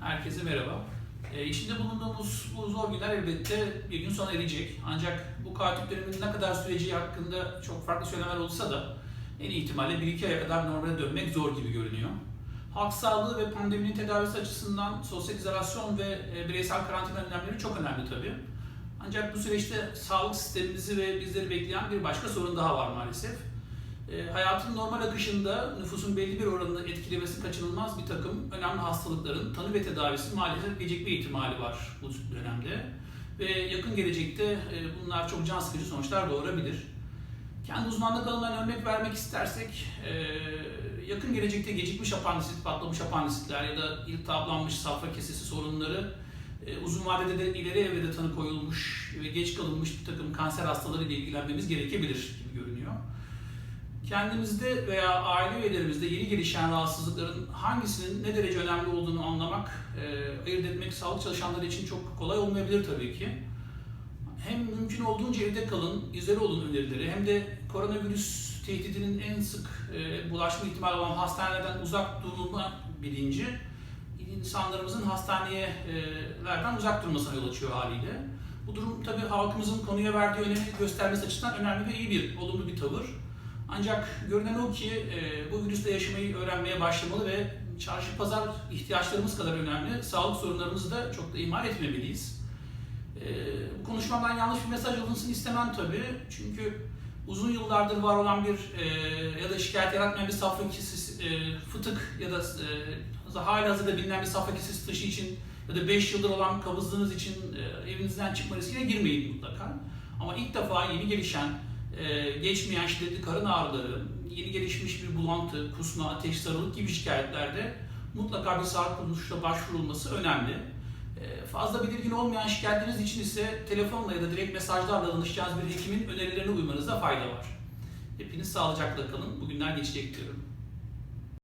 Herkese merhaba. Ee, içinde bulunduğumuz bu zor günler elbette bir gün sona erecek. Ancak bu katil döneminin ne kadar süreci hakkında çok farklı söylemler olsa da en ihtimalle 1-2 aya kadar normale dönmek zor gibi görünüyor. Halk sağlığı ve pandeminin tedavisi açısından sosyal izolasyon ve e, bireysel karantina önlemleri çok önemli tabii. Ancak bu süreçte sağlık sistemimizi ve bizleri bekleyen bir başka sorun daha var maalesef. E, hayatın normal akışında nüfusun belli bir oranını etkilemesi kaçınılmaz bir takım önemli hastalıkların tanı ve tedavisi maalesef gecikme ihtimali var bu dönemde. Ve yakın gelecekte e, bunlar çok can sıkıcı sonuçlar doğurabilir. Kendi uzmanlık alanından örnek vermek istersek, e, yakın gelecekte gecikmiş apandisit, patlamış apandisitler ya da iltihaplanmış safra kesesi sorunları e, uzun vadede de ileri evrede tanı koyulmuş ve geç kalınmış bir takım kanser hastaları ile ilgilenmemiz gerekebilir gibi görünüyor. Kendimizde veya aile üyelerimizde yeni gelişen rahatsızlıkların hangisinin ne derece önemli olduğunu anlamak, e, ayırt etmek sağlık çalışanları için çok kolay olmayabilir tabii ki. Hem mümkün olduğunca evde kalın, izole olun önerileri hem de koronavirüs tehdidinin en sık e, bulaşma ihtimali olan hastanelerden uzak durulma bilinci insanlarımızın hastanelerden uzak durmasına yol açıyor haliyle. Bu durum tabii halkımızın konuya verdiği önemi göstermesi açısından önemli ve iyi bir, olumlu bir tavır. Ancak görünen o ki e, bu virüsle yaşamayı öğrenmeye başlamalı ve çarşı pazar ihtiyaçlarımız kadar önemli. Sağlık sorunlarımızı da çok da ihmal etmemeliyiz. E, bu konuşmamdan yanlış bir mesaj alınsın istemem tabii. Çünkü uzun yıllardır var olan bir e, ya da şikayet yaratmayan bir safra kesesi, e, fıtık ya da e, hala hazırda bilinen bir safra kesesi taşı için ya da 5 yıldır olan kabızlığınız için e, evinizden çıkma riskine girmeyin mutlaka. Ama ilk defa yeni gelişen ee, geçmeyen şiddetli karın ağrıları, yeni gelişmiş bir bulantı, kusma, ateş, sarılık gibi şikayetlerde mutlaka bir sağlık kuruluşuna başvurulması önemli. Ee, fazla belirgin olmayan şikayetleriniz için ise telefonla ya da direkt mesajlarla danışacağınız bir hekimin önerilerine uymanızda fayda var. Hepiniz sağlıcakla kalın. Bugünler geçecek diyorum.